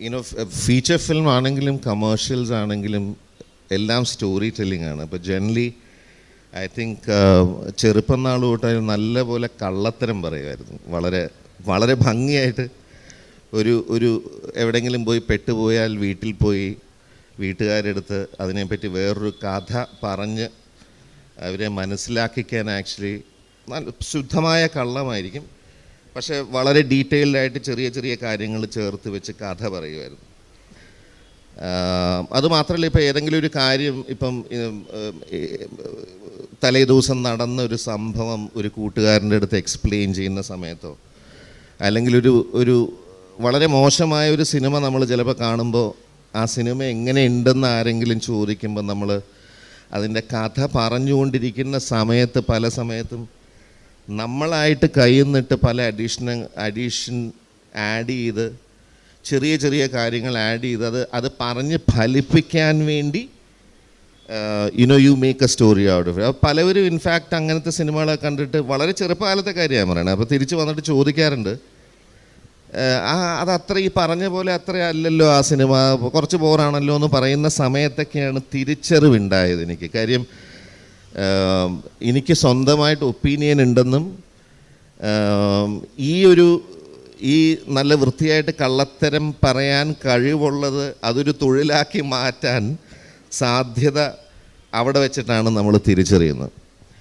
You know feature film ആണെങ്കിലും commercials ആണെങ്കിലും എല്ലാം സ്റ്റോറി ടെല്ലിംഗ് ആണ് അപ്പോൾ ജനറലി ഐ തിങ്ക് ചെറുപ്പം നാൾ തൊട്ട് നല്ലപോലെ കള്ളത്തരം പറയുമായിരുന്നു. വളരെ വളരെ ഭംഗിയായിട്ട് ഒരു ഒരു എവിടെയെങ്കിലും പോയി പെട്ടുപോയാൽ വീട്ടിൽ പോയി വീട്ടുകാരെടുത്ത് അതിനെപ്പറ്റി വേറൊരു കഥ പറഞ്ഞ് അവരെ മനസ്സിലാക്കിക്കാൻ ആക്ച്വലി ശുദ്ധമായ കള്ളമായിരിക്കും. പക്ഷേ വളരെ ഡീറ്റെയിൽഡ് ആയിട്ട് ചെറിയ ചെറിയ കാര്യങ്ങൾ ചേർത്ത് വെച്ച് കഥ പറയുമായിരുന്നു അതുമാത്രമല്ല അത് മാത്രമല്ല ഇപ്പോൾ ഏതെങ്കിലും ഒരു കാര്യം ഇപ്പം തലേ ദിവസം നടന്ന ഒരു സംഭവം ഒരു കൂട്ടുകാരന്റെ അടുത്ത് എക്സ്പ്ലെയിൻ ചെയ്യുന്ന സമയത്തോ അല്ലെങ്കിൽ ഒരു ഒരു വളരെ മോശമായ ഒരു സിനിമ നമ്മൾ ചിലപ്പോൾ കാണുമ്പോൾ ആ സിനിമ എങ്ങനെ ഉണ്ടെന്ന് ആരെങ്കിലും ചോദിക്കുമ്പോൾ നമ്മൾ അതിന്റെ കഥ പറഞ്ഞുകൊണ്ടിരിക്കുന്ന സമയത്ത് പല സമയത്തും നമ്മളായിട്ട് കയ്യിൽ നിന്നിട്ട് പല അഡീഷണൽ അഡീഷൻ ആഡ് ചെയ്ത് ചെറിയ ചെറിയ കാര്യങ്ങൾ ആഡ് ചെയ്ത് അത് അത് പറഞ്ഞ് ഫലിപ്പിക്കാൻ വേണ്ടി you know you make a story out of പലവരും ഇൻഫാക്റ്റ് അങ്ങനത്തെ സിനിമകളൊക്കെ കണ്ടിട്ട് വളരെ ചെറുപ്പകാലത്തെ കാര്യമാണ് പറയണത്. അപ്പോൾ തിരിച്ച് വന്നിട്ട് ചോദിക്കാറുണ്ട്. ആ അത് അത്ര ഈ പറഞ്ഞ പോലെ അത്ര അല്ലല്ലോ ആ സിനിമ. കുറച്ച് ബോറാണല്ലോ എന്ന് പറയുന്ന സമയത്തൊക്കെയാണ് തിരിച്ചറിവുണ്ടായത് എനിക്ക്. കാര്യം എനിക്ക് സ്വന്തമായിട്ട് ഒപ്പീനിയൻ ഉണ്ടെന്നും ഈ ഒരു ഈ നല്ല വൃത്തിയായിട്ട് കള്ളത്തരം പറയാൻ കഴിവുള്ളത് അതൊരു തൊഴിലാക്കി മാറ്റാൻ സാധ്യത അവിടെ വെച്ചിട്ടാണ് നമ്മൾ തിരിച്ചറിയുന്നത്.